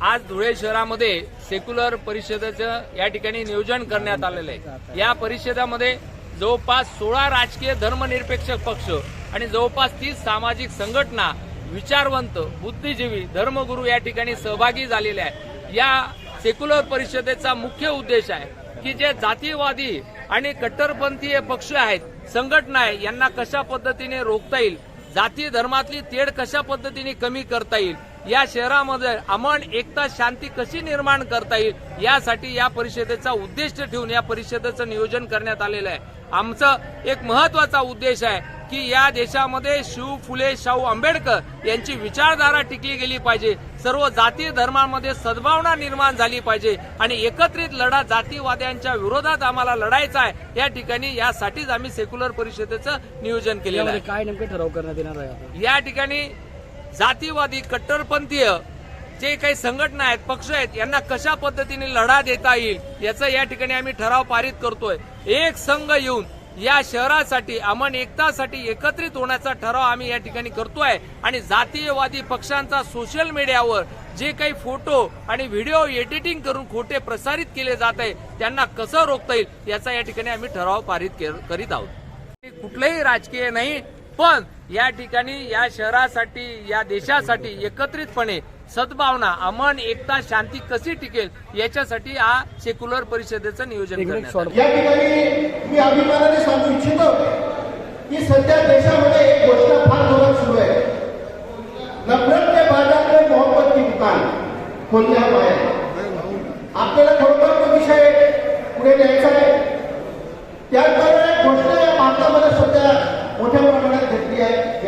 आज धुळे शहरामध्ये सेक्युलर परिषदेचं या ठिकाणी नियोजन करण्यात आलेलं आहे. या परिषदेमध्ये जवळपास सोळा राजकीय धर्मनिरपेक्ष पक्ष आणि जवळपास तीस सामाजिक संघटना विचारवंत बुद्धिजीवी धर्मगुरू या ठिकाणी सहभागी झालेले आहे या सेक्युलर परिषदेचा मुख्य उद्देश आहे की जे जातीवादी आणि कट्टरपंथीय पक्ष आहेत संघटना आहे यांना कशा पद्धतीने रोखता येईल जाती धर्मातली तेढ कशा पद्धतीने कमी करता येईल या शहरामध्ये अमन एकता शांती कशी निर्माण करता येईल? यासाठी या परिषदेचा उद्देश ठेवून या परिषदेचं नियोजन करण्यात आलेलं आहे. आमचं एक महत्त्वाचा उद्देश आहे की या देशामध्ये शिव फुले शाहू आंबेडकर यांची विचारधारा टिकली गेली पाहिजे. सर्व जाती धर्मांमध्ये सद्भावना निर्माण झाली पाहिजे आणि एकत्रित लढा जातीवाद्यांच्या विरोधात आम्हाला लढायचा आहे. या ठिकाणी यासाठीच आम्ही सेक्युलर परिषदेचं नियोजन केलेलं आहे. काय नेमके ठराव करण्यात येणार आहे? या ठिकाणी जातीवादी कट्टरपंथीय जे काही संघटना आहेत पक्ष आहेत यांना कशा पद्धतीने लढा देता येईल याचं या ठिकाणी आम्ही ठराव पारित करतोय. एक संघ येऊन या शहरासाठी अमन एकतासाठी एकत्रित होण्याचा ठराव आम्ही या ठिकाणी करतोय. आणि जातीयवादी पक्षांचा सोशल मीडियावर जे काही फोटो आणि व्हिडिओ एडिटिंग करून खोटे प्रसारित केले जात आहे त्यांना कसं रोखता येईल याचा या ठिकाणी आम्ही ठराव पारित करीत आहोत. कुठलंही राजकीय नाही पण या ठिकाणी या शहरासाठी या देशासाठी एकत्रितपणे सद्भावना अमन एकता शांती कशी टिकेल याच्यासाठी हा सेक्युलर परिषदेचं नियोजन करण्यात. या ठिकाणी मी अभिमानाने सांगू इच्छितो की सध्या देशामध्ये एक घोषणा फार जोरात सुरू आहे. नफरत के बाजार में मोहब्बत की दुकान खोलण्या बाहेर. आपल्याला खरोखर तो विषय पुढे न्यायचा आहे. त्याचबरोबर एक घोषणा या भारतामध्ये सध्या मोठ्या प्रमाणात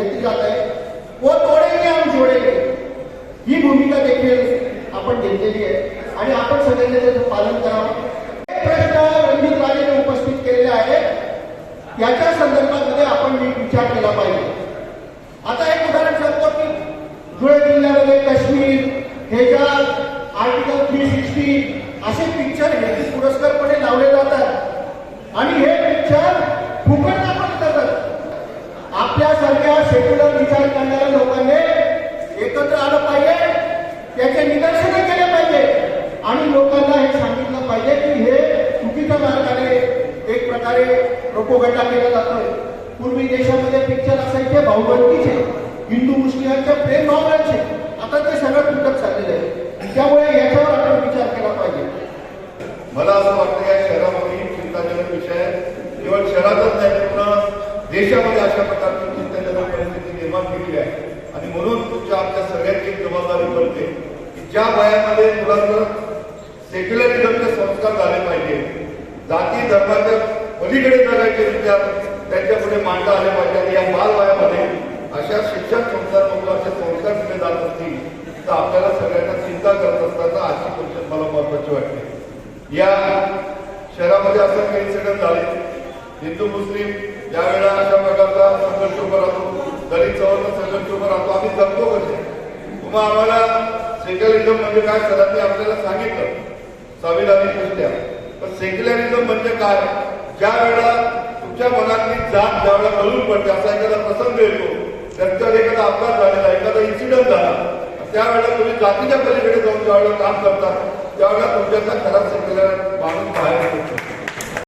घेतली जात आहे. व तोडेंगे हम जोडेंगे. ही भूमिका देखील आपण घेतलेली आहे. आणि आपण सगळ्यांनी त्याचं पालन करावं. एक प्रश्न रणजित राजेने उपस्थित केलेले आहेत याच्या संदर्भामध्ये आपण विचार केला पाहिजे. आता एक उदाहरण सांगतो की धुळे जिल्ह्यामध्ये काश्मीर हेजाल आर्टिकल थ्री सिक्स्टी असे पिक्चर हे पुरस्कारपणे लावले जातात. आणि हे पिक्चर फुकट आपल्यासारख्या सेक्युलर विचार करणाऱ्या लोकांनी एकत्र आलं पाहिजे त्याचे निदर्शन केले पाहिजे. आणि लोकांना हे सांगितलं पाहिजे की हे चुकीच्या मार्गाने एक प्रकारे रोपोगटा केला जातोय पूर्वी देशामध्ये पिक्चर असायचे भाऊबंदीचे हिंदू मुस्लिमांच्या प्रेम भावनांचे आता ते सगळं तुटत चाललेलं आहे. त्यामुळे याच्यावर आपण विचार केला पाहिजे. मला असं वाटतं या शहरामध्ये चिंताजनक विषय केवळ शहरातच नाही पूर्ण देशामध्ये अशा प्रकारची चिंताजनक परिस्थिती निर्माण केली आहे आणि म्हणून तुमच्या आमच्या सगळ्यांची जबाबदारी बनते की ज्या वयामध्ये मुलांना सेक्युलरिझमचे संस्कार झाले पाहिजे जाती धर्माच्या पलीकडे जगायचे विचार त्यांच्या पुढे मांडता आले पाहिजेत या बाल वयामध्ये अशा शिक्षण संस्थांमधून मुलांचे संस्कार दिले जात असतील तर आपल्याला सगळ्यांना चिंता करत असताना आजची परिषद मला महत्वाची वाटते. या शहरामध्ये असं काही इन्सिडेंट झाले. हिंदू मुस्लिम ज्यावेळेला अशा प्रकारचा संघर्ष उभा राहतो. दलित चौरचा संघर्ष उभा आम्ही जगतो कसे मग आम्हाला सेक्युलरिझम म्हणजे काय सरांनी आपल्याला सांगितलं. संविधानिक दृष्ट्या पण सेक्युलरिझम म्हणजे काय? ज्या वेळेला तुमच्या मनातली जात ज्यावेळेला कळून पडते असा एखादा प्रसंग येतो. त्याच्यावर एखादा अपघात झालेला एखादा इन्सिडेंट झाला. त्यावेळेला तुम्ही जातीच्या पलीकडे जाऊन ज्यावेळेला काम करता त्यावेळेला तुमच्यातला खरा सेक्युलर माणूस बाहेर येतो